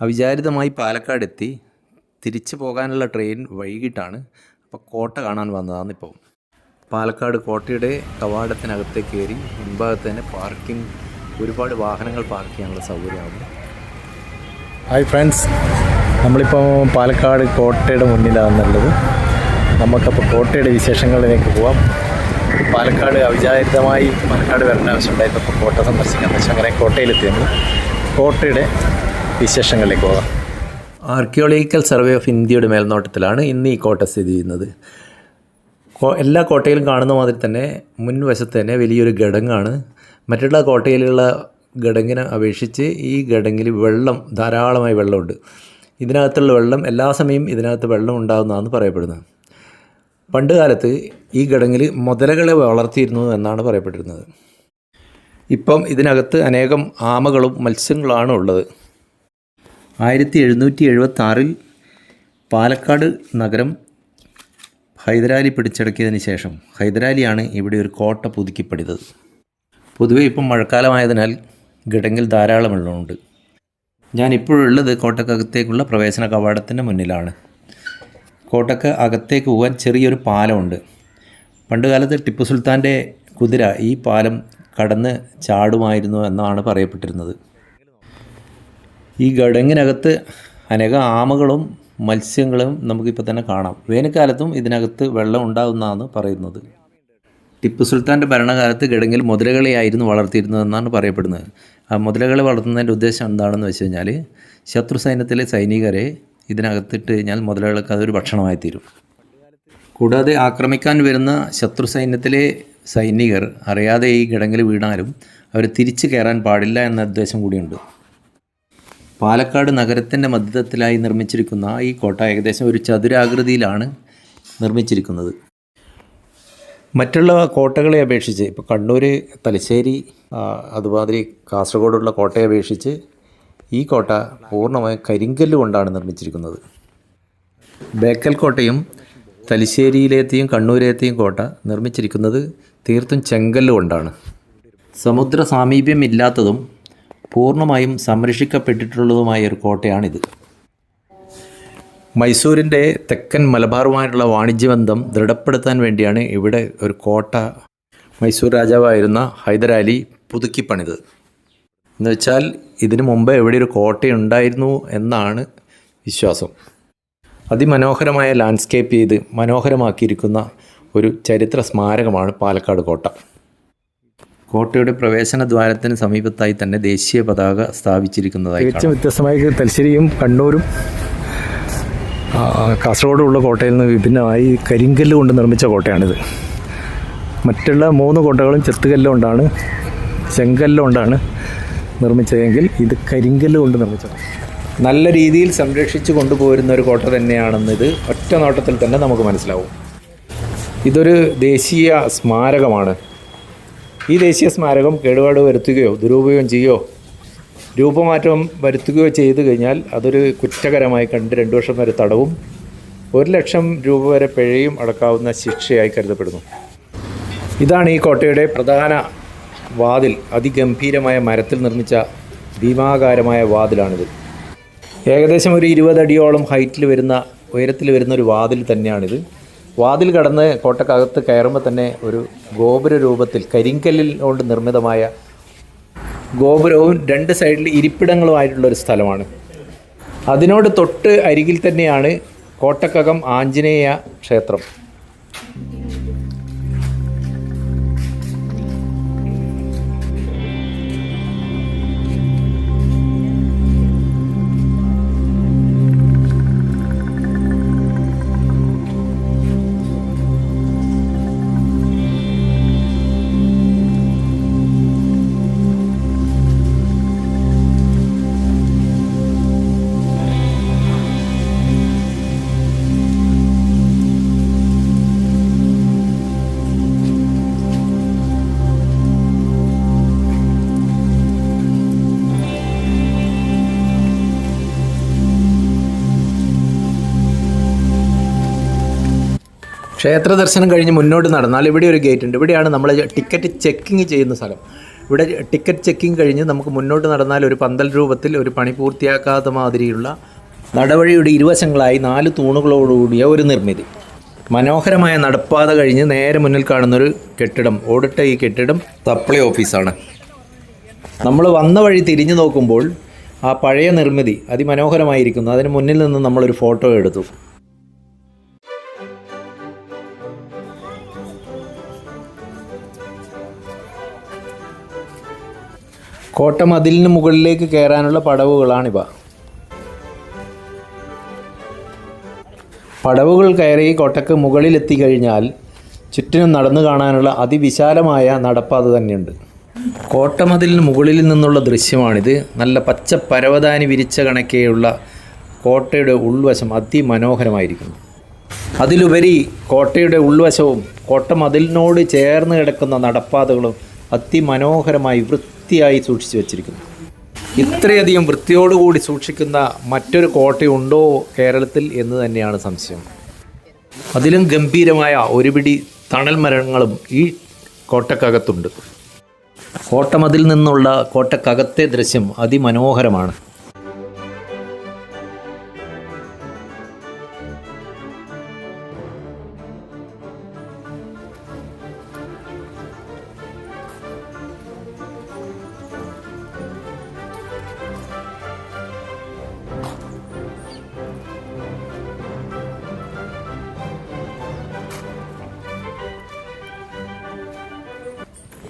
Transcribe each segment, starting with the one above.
അവിചാരിതമായി പാലക്കാട് എത്തി തിരിച്ചു പോകാനുള്ള ട്രെയിൻ വൈകിട്ടാണ്. അപ്പോൾ കോട്ട കാണാൻ വന്നതാണ് ഇപ്പോൾ പാലക്കാട് കോട്ടയുടെ കവാടത്തിനകത്തേക്ക് കയറി മുൻഭാഗത്ത് തന്നെ പാർക്കിംഗ് ഒരുപാട് വാഹനങ്ങൾ പാർക്ക് ചെയ്യാനുള്ള സൗകര്യമാണ് ഹായ് ഫ്രണ്ട്സ് നമ്മളിപ്പോൾ പാലക്കാട് കോട്ടയുടെ മുന്നിലാണെന്നുള്ളത് നമുക്കപ്പോൾ കോട്ടയുടെ വിശേഷങ്ങളിലേക്ക് പോവാം. പാലക്കാട് അവിചാരിതമായി പാലക്കാട് വരേണ്ട ആവശ്യമുണ്ടായിരുന്നു അപ്പോൾ കോട്ട സന്ദർശിക്കാൻ വെച്ചാൽ അങ്ങനെ കോട്ടയിലെത്തി കോട്ടയുടെ വിശേഷങ്ങളിലേക്ക് പോകാം. ആർക്കിയോളജിക്കൽ സർവേ ഓഫ് ഇന്ത്യയുടെ മേൽനോട്ടത്തിലാണ് ഇന്ന് ഈ കോട്ട സ്ഥിതി ചെയ്യുന്നത്. എല്ലാ കോട്ടയിലും കാണുന്ന മാതിരി തന്നെ മുൻവശത്ത് തന്നെ വലിയൊരു ഘടങ്ങാണ് മറ്റുള്ള കോട്ടയിലുള്ള ഘടങ്ങിനെ അപേക്ഷിച്ച് ഈ ഘടങ്ങിൽ വെള്ളം ധാരാളമായി വെള്ളമുണ്ട്. ഇതിനകത്തുള്ള വെള്ളം എല്ലാ സമയവും ഇതിനകത്ത് വെള്ളം ഉണ്ടാകുന്നതാണ് പറയപ്പെടുന്നത്. പണ്ട് കാലത്ത് ഈ ഘടങ്ങിൽ മുതലകളെ വളർത്തിയിരുന്നു എന്നാണ് പറയപ്പെട്ടിരുന്നത്. ഇപ്പം ഇതിനകത്ത് അനേകം ആമകളും മത്സ്യങ്ങളാണ് ഉള്ളത് ആയിരത്തി എഴുന്നൂറ്റി എഴുപത്തി ആറിൽ പാലക്കാട് നഗരം ഹൈദരാലി പിടിച്ചടക്കിയതിന് ശേഷം ഹൈദരാലിയാണ് ഇവിടെ ഒരു കോട്ട പുതുക്കിപ്പടിതത്. പൊതുവെ ഇപ്പം മഴക്കാലമായതിനാൽ ഗഡങ്ങിൽ ധാരാളം വെള്ളമുണ്ട്. ഞാൻ ഇപ്പോഴുള്ളത് കോട്ടക്കകത്തേക്കുള്ള പ്രവേശന കവാടത്തിന്റെ മുന്നിലാണ്. കോട്ടക്ക് അകത്തേക്ക് പോകാൻ ചെറിയൊരു പാലമുണ്ട്. പണ്ടുകാലത്ത് ടിപ്പു സുൽത്താന്റെ കുതിര ഈ പാലം കടന്ന് ചാടുമായിരുന്നു എന്നാണ് പറയപ്പെട്ടിരുന്നത്. ഈ ഗഡങ്ങിനകത്ത് അനേകം ആമകളും മത്സ്യങ്ങളും നമുക്കിപ്പോൾ തന്നെ കാണാം. വേനൽക്കാലത്തും ഇതിനകത്ത് വെള്ളം ഉണ്ടാകുന്നതാണ് പറയുന്നത്. ടിപ്പു സുൽത്താന്റെ ഭരണകാലത്ത് ഗഡങ്ങിൽ മുതലകളെയായിരുന്നു വളർത്തിയിരുന്നതെന്നാണ് പറയപ്പെടുന്നത്. ആ മുതലകളെ വളർത്തുന്നതിന്റെ ഉദ്ദേശം എന്താണെന്ന് വെച്ച് കഴിഞ്ഞാൽ ശത്രു സൈന്യത്തിലെ സൈനികരെ ഇതിനകത്തിട്ട് കഴിഞ്ഞാൽ മുതലകൾക്ക് അതൊരു ഭക്ഷണമായി തീരും കൂടാതെ ആക്രമിക്കാൻ വരുന്ന ശത്രു സൈന്യത്തിലെ സൈനികർ അറിയാതെ ഈ കിടങ്ങിൽ വീണാലും അവർ തിരിച്ചു കയറാൻ പാടില്ല എന്ന ഉദ്ദേശം കൂടിയുണ്ട്. പാലക്കാട് നഗരത്തിന്റെ മധ്യത്തിലായി നിർമ്മിച്ചിരിക്കുന്ന ഈ കോട്ട ഏകദേശം ഒരു ചതുരാകൃതിയിലാണ് നിർമ്മിച്ചിരിക്കുന്നത്. മറ്റുള്ള കോട്ടകളെ അപേക്ഷിച്ച് ഇപ്പോൾ കണ്ണൂർ തലശ്ശേരി അതുമാതിരി കാസർഗോഡുള്ള കോട്ടയെ അപേക്ഷിച്ച് ഈ കോട്ട പൂർണമായും കരിങ്കല്ല് കൊണ്ടാണ് നിർമ്മിച്ചിരിക്കുന്നത്. ബേക്കൽ കോട്ടയും തലശ്ശേരിയിലേത്തെയും കണ്ണൂരിലെത്തിയും കോട്ട നിർമ്മിച്ചിരിക്കുന്നത് തീർത്തും ചെങ്കല്ല് കൊണ്ടാണ്. സമുദ്ര സാമീപ്യം ഇല്ലാത്തതും പൂർണമായും സംരക്ഷിക്കപ്പെട്ടിട്ടുള്ളതുമായ ഒരു കോട്ടയാണിത്. മൈസൂരിന്റെ തെക്കൻ മലബാറുമായിട്ടുള്ള വാണിജ്യബന്ധം ദൃഢപ്പെടുത്താൻ വേണ്ടിയാണ് ഇവിടെ ഒരു കോട്ട മൈസൂർ രാജാവായിരുന്ന ഹൈദരാലി പുതുക്കിപ്പണിത്. എന്ന് വെച്ചാൽ ഇതിനു മുമ്പ് എവിടെ ഒരു കോട്ടയുണ്ടായിരുന്നു എന്നാണ് വിശ്വാസം. അതിമനോഹരമായ ലാൻഡ്സ്കേപ്പ് ചെയ്ത് മനോഹരമാക്കിയിരിക്കുന്ന ഒരു ചരിത്ര സ്മാരകമാണ് പാലക്കാട് കോട്ട. കോട്ടയുടെ പ്രവേശന ദ്വാരത്തിന് സമീപത്തായി തന്നെ ദേശീയ പതാക സ്ഥാപിച്ചിരിക്കുന്നതായി. തികച്ചും വ്യത്യസ്തമായി തലശ്ശേരിയും കണ്ണൂരും കാസർഗോഡുള്ള കോട്ടയിൽ നിന്ന് വിഭിന്നമായി കരിങ്കല്ല് കൊണ്ട് നിർമ്മിച്ച കോട്ടയാണിത്. മറ്റുള്ള മൂന്ന് കോട്ടകളും ചെത്തുകല്ലുകൊണ്ടാണ് ചെങ്കല്ലുകൊണ്ടാണ് ചെങ്കല്ല് കൊണ്ടാണ് നിർമ്മിച്ചതെങ്കിൽ ഇത് കരിങ്കല്ല് കൊണ്ട് നിർമ്മിച്ചതാണ് നല്ല രീതിയിൽ സംരക്ഷിച്ചു കൊണ്ടുപോരുന്ന ഒരു കോട്ട തന്നെയാണെന്ന് ഇത് ഒറ്റ നോട്ടത്തിൽ തന്നെ നമുക്ക് മനസ്സിലാവും. ഇതൊരു ദേശീയ സ്മാരകമാണ്. ഈ ദേശീയ സ്മാരകം കേടുപാട് വരുത്തുകയോ ദുരുപയോഗം ചെയ്യുകയോ രൂപമാറ്റം വരുത്തുകയോ ചെയ്തു കഴിഞ്ഞാൽ അതൊരു കുറ്റകരമായി കണ്ട് രണ്ട് വർഷം വരെ തടവും ഒരു ലക്ഷം രൂപ വരെ പിഴയും അടക്കാവുന്ന ശിക്ഷയായി കരുതപ്പെടുന്നു. ഇതാണ് ഈ കോട്ടയുടെ പ്രധാന വാതിൽ. അതിഗംഭീരമായ മരത്തിൽ നിർമ്മിച്ച ഭീമാകാരമായ വാതിലാണിത്. ഏകദേശം ഒരു ഇരുപതടിയോളം ഹൈറ്റിൽ വരുന്ന ഉയരത്തിൽ വരുന്ന ഒരു വാതിൽ തന്നെയാണിത്. വാതിൽ കടന്ന് കോട്ടക്കകത്ത് കയറുമ്പോൾ തന്നെ ഒരു ഗോപുര രൂപത്തിൽ കരിങ്കല്ലിൽ കൊണ്ട് നിർമ്മിതമായ ഗോപുരവും രണ്ട് സൈഡിൽ ഇരിപ്പിടങ്ങളുമായിട്ടുള്ള ഒരു സ്ഥലമാണ്. അതിനോട് തൊട്ട് അരികിൽ തന്നെയാണ് കോട്ടക്കകം ആഞ്ജനേയ ക്ഷേത്രം. ക്ഷേത്ര ദർശനം കഴിഞ്ഞ് മുന്നോട്ട് നടന്നാൽ ഇവിടെ ഒരു ഗേറ്റ് ഉണ്ട്. ഇവിടെയാണ് നമ്മൾ ടിക്കറ്റ് ചെക്കിങ് ചെയ്യുന്ന സ്ഥലം. ഇവിടെ ടിക്കറ്റ് ചെക്കിംഗ് കഴിഞ്ഞ് നമുക്ക് മുന്നോട്ട് നടന്നാൽ ഒരു പന്തൽ രൂപത്തിൽ ഒരു പണി പൂർത്തിയാക്കാത്ത മാതിരിയുള്ള നടവഴിയുടെ ഇരുവശങ്ങളായി നാല് തൂണുകളോടുകൂടിയ ഒരു നിർമ്മിതി. മനോഹരമായ നടപ്പാത കഴിഞ്ഞ് നേരെ മുന്നിൽ കാണുന്നൊരു കെട്ടിടം. ഓടിട്ട ഈ കെട്ടിടം സപ്ലൈ ഓഫീസാണ്. നമ്മൾ വന്ന വഴി തിരിഞ്ഞു നോക്കുമ്പോൾ ആ പഴയ നിർമ്മിതി അതിമനോഹരമായിരിക്കുന്നു. അതിന് മുന്നിൽ നിന്ന് നമ്മളൊരു ഫോട്ടോ എടുത്തു. കോട്ടമതിലിന് മുകളിലേക്ക് കയറാനുള്ള പടവുകളാണിവ. പടവുകൾ കയറി കോട്ടയ്ക്ക് മുകളിലെത്തിക്കഴിഞ്ഞാൽ ചുറ്റിനും നടന്നു കാണാനുള്ള അതിവിശാലമായ നടപ്പാത തന്നെയുണ്ട്. കോട്ടമതിലിന് മുകളിൽ നിന്നുള്ള ദൃശ്യമാണിത്. നല്ല പച്ച പരവതാനി വിരിച്ച കണക്കെയുള്ള കോട്ടയുടെ ഉൾവശം അതിമനോഹരമായിരിക്കുന്നു. അതിലുപരി കോട്ടയുടെ ഉൾവശവും കോട്ടമതിലിനോട് ചേർന്ന് കിടക്കുന്ന നടപ്പാതകളും അതിമനോഹരമായി വൃത്തിയായി സൂക്ഷിച്ചു വെച്ചിരിക്കുന്നു. ഇത്രയധികം വൃത്തിയോടുകൂടി സൂക്ഷിക്കുന്ന മറ്റൊരു കോട്ടയുണ്ടോ കേരളത്തിൽ എന്ന് തന്നെയാണ് സംശയം. അതിലും ഗംഭീരമായ ഒരുപിടി തണൽ മരങ്ങളും ഈ കോട്ടക്കകത്തുണ്ട്. കോട്ടമതിൽ നിന്നുള്ള കോട്ടക്കകത്തെ ദൃശ്യം അതിമനോഹരമാണ്.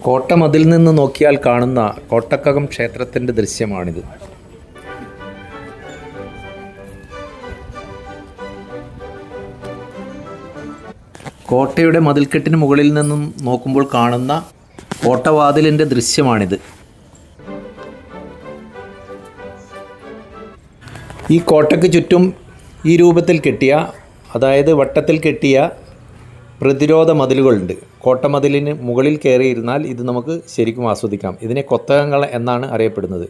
കോട്ടമതിൽ നിന്ന് നോക്കിയാൽ കാണുന്ന കോട്ടക്കകം ക്ഷേത്രത്തിന്റെ ദൃശ്യമാണിത്. കോട്ടയുടെ മതിൽക്കെട്ടിന് മുകളിൽ നിന്നും നോക്കുമ്പോൾ കാണുന്ന കോട്ടവാതിലിന്റെ ദൃശ്യമാണിത്. ഈ കോട്ടയ്ക്ക് ചുറ്റും ഈ രൂപത്തിൽ കെട്ടിയ അതായത് വട്ടത്തിൽ കെട്ടിയ പ്രതിരോധ മതിലുകളുണ്ട്. കോട്ടമതിലിന് മുകളിൽ കയറിയിരുന്നാൽ ഇത് നമുക്ക് ശരിക്കും ആസ്വദിക്കാം. ഇതിനെ കൊത്തകങ്ങൾ എന്നാണ് അറിയപ്പെടുന്നത്.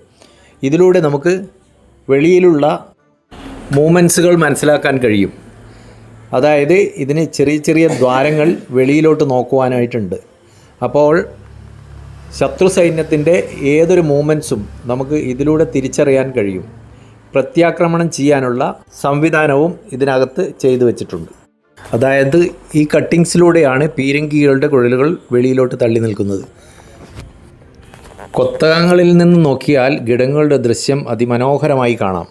ഇതിലൂടെ നമുക്ക് വെളിയിലുള്ള മൂമെൻസുകൾ മനസ്സിലാക്കാൻ കഴിയും. അതായത് ഇതിന് ചെറിയ ചെറിയ ദ്വാരങ്ങൾ വെളിയിലോട്ട് നോക്കുവാനായിട്ടുണ്ട്. അപ്പോൾ ശത്രു സൈന്യത്തിന്റെ ഏതൊരു മൂമെൻസും നമുക്ക് ഇതിലൂടെ തിരിച്ചറിയാൻ കഴിയും. പ്രത്യാക്രമണം ചെയ്യാനുള്ള സംവിധാനവും ഇതിനകത്ത് ചെയ്തു വച്ചിട്ടുണ്ട്. അതായത് ഈ കട്ടിങ്സിലൂടെയാണ് പീരങ്കികളുടെ കുഴലുകൾ വെളിയിലോട്ട് തള്ളി നിൽക്കുന്നത്. കൊത്തകങ്ങളിൽ നിന്ന് നോക്കിയാൽ ഗിടങ്ങളുടെ ദൃശ്യം അതിമനോഹരമായി കാണാം.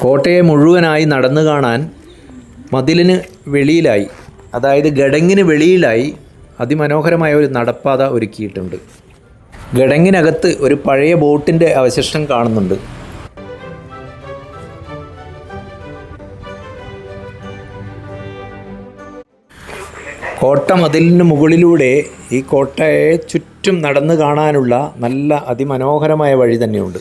കോട്ടയെ മുഴുവനായി നടന്നു കാണാൻ മതിലിന് വെളിയിലായി അതായത് ഗഡങ്ങിന് വെളിയിലായി അതിമനോഹരമായ ഒരു നടപ്പാത ഒരുക്കിയിട്ടുണ്ട്. ഗടങ്ങിനകത്ത് ഒരു പഴയ ബോട്ടിന്റെ അവശിഷ്ടം കാണുന്നുണ്ട്. കോട്ട മതിലിന് മുകളിലൂടെ ഈ കോട്ടയെ ചുറ്റും നടന്നു കാണാനുള്ള നല്ല അതിമനോഹരമായ വഴി തന്നെയുണ്ട്.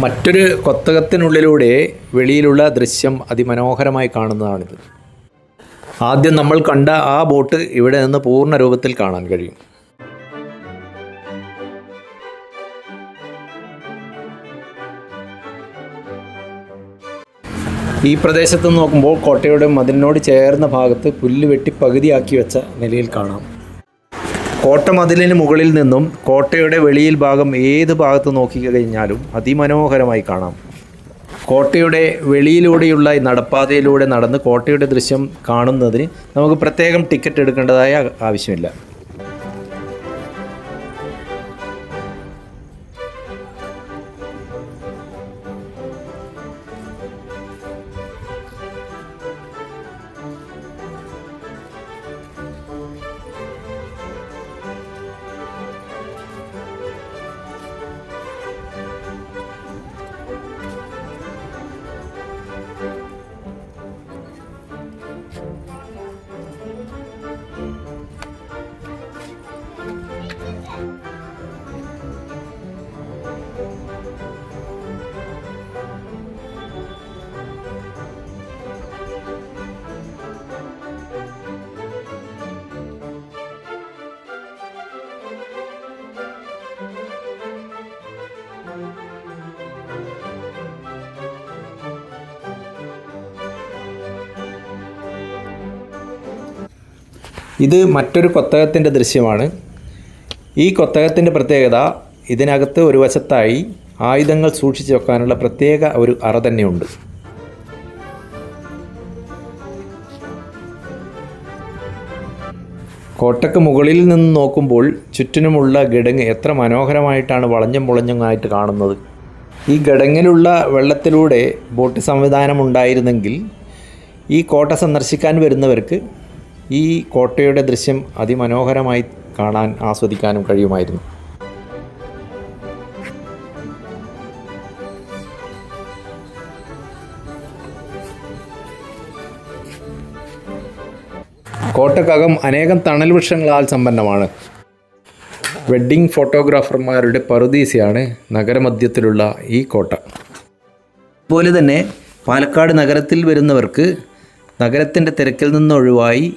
മറ്റൊരു കൊത്തകത്തിനുള്ളിലൂടെ വെളിയിലുള്ള ദൃശ്യം അതിമനോഹരമായി കാണുന്നതാണിത്. ആദ്യം നമ്മൾ കണ്ട ആ ബോട്ട് ഇവിടെ നിന്ന് പൂർണ രൂപത്തിൽ കാണാൻ കഴിയും. ഈ പ്രദേശത്ത് നോക്കുമ്പോൾ കോട്ടയുടെ മതിലിനോട് ചേർന്ന ഭാഗത്ത് പുല്ല് വെട്ടി പകുതിയാക്കി വെച്ച നിലയിൽ കാണാം. കോട്ട മതിലിന് മുകളിൽ നിന്നും കോട്ടയുടെ വെളിയിൽ ഭാഗം ഏത് ഭാഗത്ത് നോക്കി കഴിഞ്ഞാലും അതിമനോഹരമായി കാണാം. കോട്ടയുടെ വെളിയിലൂടെയുള്ള നടപ്പാതയിലൂടെ നടന്ന് കോട്ടയുടെ ദൃശ്യം കാണുന്നതിന് നമുക്ക് പ്രത്യേകം ടിക്കറ്റ് എടുക്കേണ്ടതായ ആവശ്യമില്ല. ഇത് മറ്റൊരു കൊത്തകത്തിന്റെ ദൃശ്യമാണ്. ഈ കൊത്തകത്തിന്റെ പ്രത്യേകത ഇതിനകത്ത് ഒരു വശത്തായി ആയുധങ്ങൾ സൂക്ഷിച്ചു വെക്കാനുള്ള പ്രത്യേക ഒരു അറ തന്നെയുണ്ട്. കോട്ടയ്ക്ക് മുകളിൽ നിന്ന് നോക്കുമ്പോൾ ചുറ്റിനുമുള്ള ഗഡങ് എത്ര മനോഹരമായിട്ടാണ് വളഞ്ഞും പൊളഞ്ഞുമായിട്ട് കാണുന്നത്. ഈ ഗഡങ്ങിലുള്ള വെള്ളത്തിലൂടെ ബോട്ട് സംവിധാനം ഉണ്ടായിരുന്നെങ്കിൽ ഈ കോട്ട സന്ദർശിക്കാൻ വരുന്നവർക്ക് ഈ കോട്ടയുടെ ദൃശ്യം അതിമനോഹരമായി കാണാൻ ആസ്വദിക്കാനും കഴിയുമായിരുന്നു. കോട്ടക്കകം അനേകം തണൽ വൃക്ഷങ്ങളാൽ സമ്പന്നമാണ്. വെഡ്ഡിംഗ് ഫോട്ടോഗ്രാഫർമാരുടെ പറുദീസയാണ് നഗരമധ്യത്തിലുള്ള ഈ കോട്ട. അതുപോലെ തന്നെ പാലക്കാട് നഗരത്തിൽ വരുന്നവർക്ക് നഗരത്തിന്റെ തിരക്കിൽ നിന്നൊഴിവായി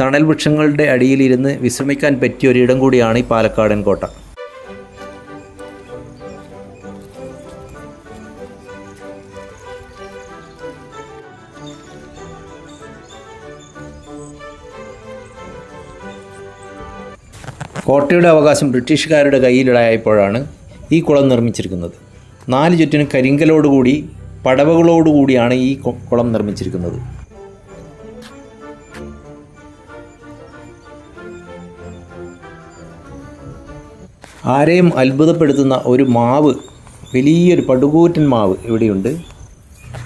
തണൽ വൃക്ഷങ്ങളുടെ അടിയിലിരുന്ന് വിശ്രമിക്കാൻ പറ്റിയ ഒരിടം കൂടിയാണ് ഈ പാലക്കാടൻ കോട്ട. കോട്ടയുടെ അവകാശം ബ്രിട്ടീഷുകാരുടെ കയ്യിലായപ്പോഴാണ് ഈ കുളം നിർമ്മിച്ചിരിക്കുന്നത്. നാല് ചുറ്റിനും കരിങ്കലോടുകൂടി പടവകളോടുകൂടിയാണ് ഈ കുളം നിർമ്മിച്ചിരിക്കുന്നത്. ആരെയും അത്ഭുതപ്പെടുത്തുന്ന ഒരു മാവ് വലിയൊരു പടുകൂറ്റൻ മാവ് ഇവിടെയുണ്ട്.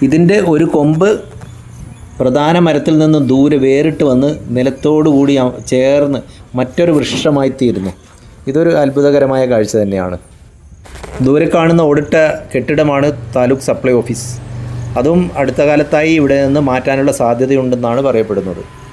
ഇതിന്റെ ഒരു കൊമ്പ് പ്രധാന മരത്തിൽ നിന്ന് ദൂരെ വേറിട്ട് വന്ന് നിലത്തോടു കൂടി ചേർന്ന് മറ്റൊരു വൃക്ഷമായി തീരുന്നു. ഇതൊരു അത്ഭുതകരമായ കാഴ്ച തന്നെയാണ്. ദൂരെ കാണുന്ന ഓടിട്ട കെട്ടിടമാണ് താലൂക്ക് സപ്ലൈ ഓഫീസ്. അതും അടുത്ത കാലത്തായി ഇവിടെ നിന്ന് മാറ്റാനുള്ള സാധ്യതയുണ്ടെന്നാണ് പറയപ്പെടുന്നത്.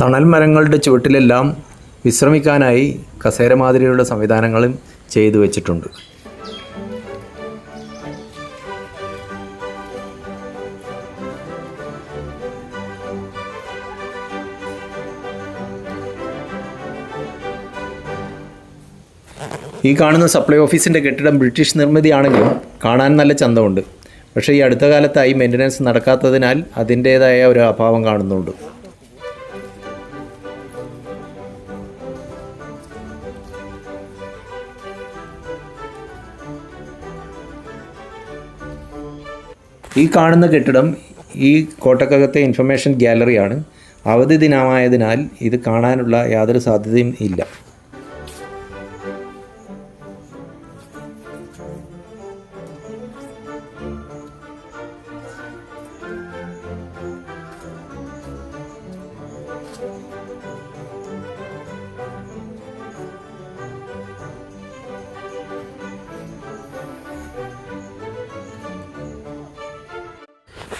തണൽ മരങ്ങളുടെ ചുവട്ടിലെല്ലാം വിശ്രമിക്കാനായി കസേര മാതിരിയുള്ള സംവിധാനങ്ങളും ചെയ്തു വച്ചിട്ടുണ്ട്. ഈ കാണുന്ന സപ്ലൈ ഓഫീസിന്റെ കെട്ടിടം ബ്രിട്ടീഷ് നിർമ്മിതിയാണെങ്കിലും കാണാൻ നല്ല ചന്തമുണ്ട്. പക്ഷേ ഈ അടുത്ത കാലത്തായി മെയിന്റനൻസ് നടക്കാത്തതിനാൽ അതിന്റേതായ ഒരു അഭാവം കാണുന്നുണ്ട്. ഈ കാണുന്ന കെട്ടിടം ഈ കോട്ടക്കകത്തെ ഇൻഫർമേഷൻ ഗ്യാലറിയാണ് അവധി ദിനമായതിനാൽ ഇത് കാണാനുള്ള യാതൊരു സാധ്യതയും ഇല്ല.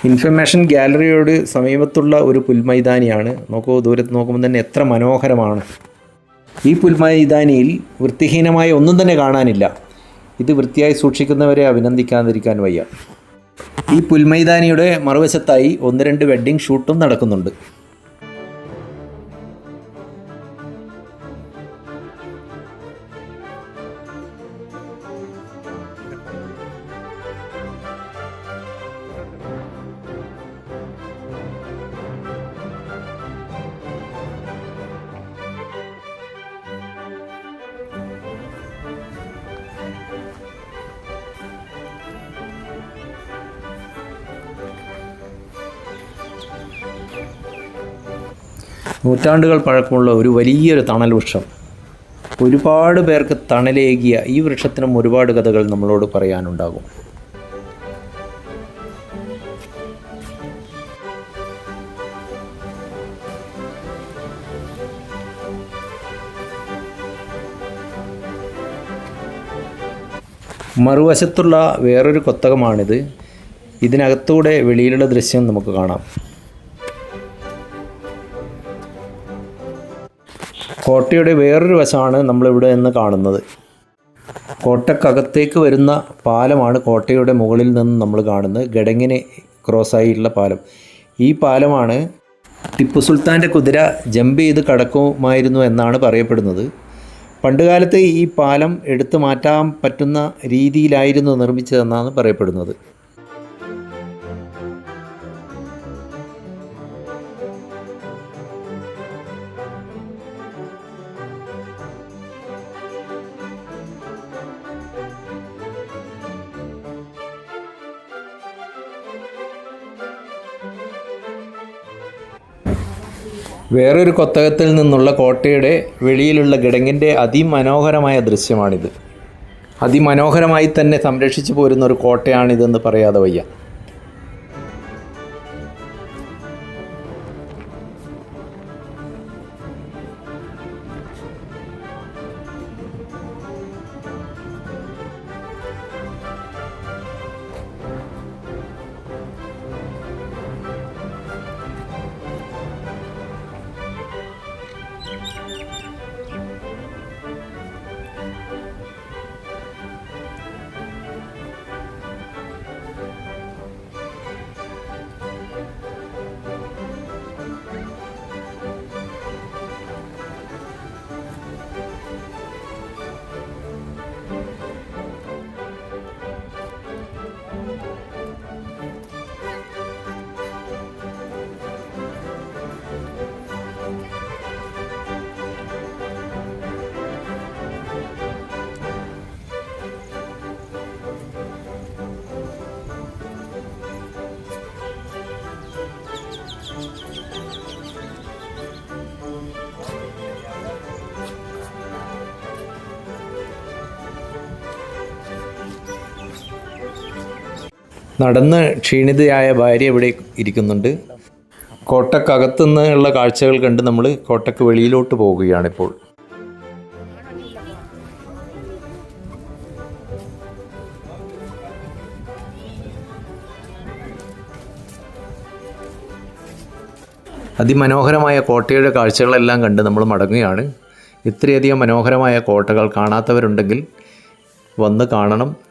ഇൻഫർമേഷൻ ഗാലറിയോട് സമീപത്തുള്ള ഒരു പുൽമൈതാനിയാണ്. നോക്കൂ ദൂരത്ത് നോക്കുമ്പോൾ തന്നെ എത്ര മനോഹരമാണ്. ഈ പുൽമൈതാനിയിൽ വൃത്തിഹീനമായ ഒന്നും തന്നെ കാണാനില്ല. ഇത് വൃത്തിയായി സൂക്ഷിക്കുന്നവരെ അഭിനന്ദിക്കാതിരിക്കാൻ വയ്യ. ഈ പുൽമൈതാനിയുടെ മറുവശത്തായി ഒന്ന് രണ്ട് വെഡ്ഡിംഗ് ഷൂട്ടും നടക്കുന്നുണ്ട്. നൂറ്റാണ്ടുകൾ പഴക്കമുള്ള ഒരു വലിയൊരു തണൽ വൃക്ഷം. ഒരുപാട് പേർക്ക് തണലേകിയ ഈ വൃക്ഷത്തിനും ഒരുപാട് കഥകൾ നമ്മളോട് പറയാനുണ്ടാകും. മറുവശത്തുള്ള വേറൊരു കൊത്തകമാണിത്. ഇതിനകത്തൂടെ വെളിയിലുള്ള ദൃശ്യം നമുക്ക് കാണാം. കോട്ടയുടെ വേറൊരു വശമാണ് നമ്മളിവിടെ നിന്ന് കാണുന്നത്. കോട്ടക്കകത്തേക്ക് വരുന്ന പാലമാണ് കോട്ടയുടെ മുകളിൽ നിന്ന് നമ്മൾ കാണുന്നത്. ഗഡങ്ങിനെ ക്രോസായിട്ടുള്ള പാലം. ഈ പാലമാണ് ടിപ്പു സുൽത്താന്റെ കുതിര ജമ്പ് ചെയ്ത് കടക്കുമായിരുന്നു എന്നാണ് പറയപ്പെടുന്നത്. പണ്ടുകാലത്ത് ഈ പാലം എടുത്തു മാറ്റാൻ പറ്റുന്ന രീതിയിലായിരുന്നു നിർമ്മിച്ചതെന്നാണ് പറയപ്പെടുന്നത്. വേറൊരു കൊത്തകത്തിൽ നിന്നുള്ള കോട്ടയുടെ വെളിയിലുള്ള ഗഡങ്ങിന്റെ അതിമനോഹരമായ ദൃശ്യമാണിത്. അതിമനോഹരമായി തന്നെ സംരക്ഷിച്ചു പോരുന്ന ഒരു കോട്ടയാണിതെന്ന് പറയാതെ വയ്യ. നടന്ന് ക്ഷീണിതയായ ഭാര്യ ഇവിടെ ഇരിക്കുന്നുണ്ട്. കോട്ടക്കകത്തുനിന്നുള്ള കാഴ്ചകൾ കണ്ട് നമ്മൾ കോട്ടക്ക് വെളിയിലോട്ട് പോവുകയാണിപ്പോൾ. അതിമനോഹരമായ കോട്ടയുടെ കാഴ്ചകളെല്ലാം കണ്ട് നമ്മൾ മടങ്ങുകയാണ്. ഇത്രയധികം മനോഹരമായ കോട്ടകൾ കാണാത്തവരുണ്ടെങ്കിൽ വന്ന് കാണണം.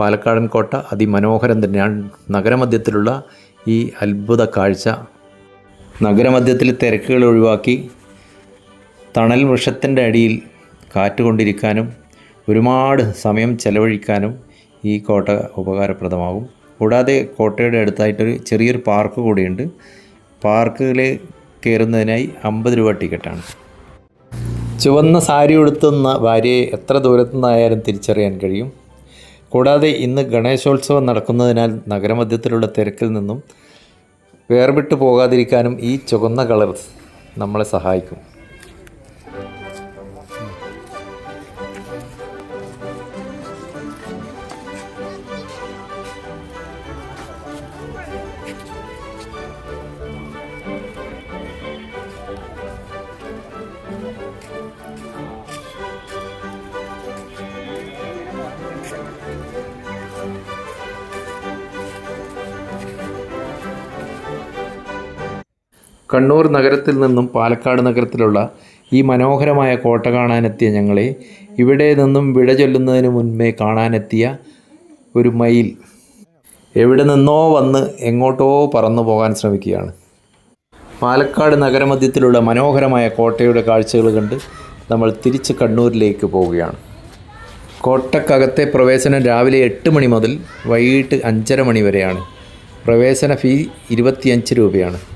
പാലക്കാടൻ കോട്ട അതിമനോഹരം തന്നെയാണ് നഗരമധ്യത്തിലുള്ള ഈ അത്ഭുത കാഴ്ച. നഗരമധ്യത്തിൽ തിരക്കുകൾ ഒഴിവാക്കി തണൽ വൃക്ഷത്തിന്റെ അടിയിൽ കാറ്റുകൊണ്ടിരിക്കാനും ഒരുപാട് സമയം ചെലവഴിക്കാനും ഈ കോട്ട ഉപകാരപ്രദമാകും. കൂടാതെ കോട്ടയുടെ അടുത്തായിട്ടൊരു ചെറിയൊരു പാർക്ക് കൂടിയുണ്ട്. പാർക്കിൽ കയറുന്നതിനായി അമ്പത് രൂപ ടിക്കറ്റാണ്. ചുവന്ന സാരി ഉടുത്തുന്ന ഭാര്യയെ എത്ര ദൂരത്തു നിന്നായാലും തിരിച്ചറിയാൻ കഴിയും. കൂടാതെ ഇന്ന് ഗണേശോത്സവം നടക്കുന്നതിനാൽ നഗരമധ്യത്തിലുള്ള തിരക്കിൽ നിന്നും വേർവിട്ടു പോകാതിരിക്കാനും ഈ ചുവന്ന കളർ നമ്മളെ സഹായിക്കും. കണ്ണൂർ നഗരത്തിൽ നിന്നും പാലക്കാട് നഗരത്തിലുള്ള ഈ മനോഹരമായ കോട്ട കാണാനെത്തിയ ഞങ്ങളെ ഇവിടെ നിന്നും വിട ചൊല്ലുന്നതിന് മുൻപേ കാണാനെത്തിയ ഒരു മയിൽ. എവിടെ നിന്നോ വന്ന് എങ്ങോട്ടോ പറന്നു പോകാൻ ശ്രമിക്കുകയാണ്. പാലക്കാട് നഗരമധ്യത്തിലുള്ള മനോഹരമായ കോട്ടയുടെ കാഴ്ചകൾ കണ്ട് നമ്മൾ തിരിച്ച് കണ്ണൂരിലേക്ക് പോവുകയാണ്. കോട്ടക്കകത്തെ പ്രവേശനം രാവിലെ എട്ട് മണി മുതൽ വൈകിട്ട് അഞ്ചര മണി വരെയാണ്. പ്രവേശന ഫീ ഇരുപത്തിയഞ്ച് രൂപയാണ്.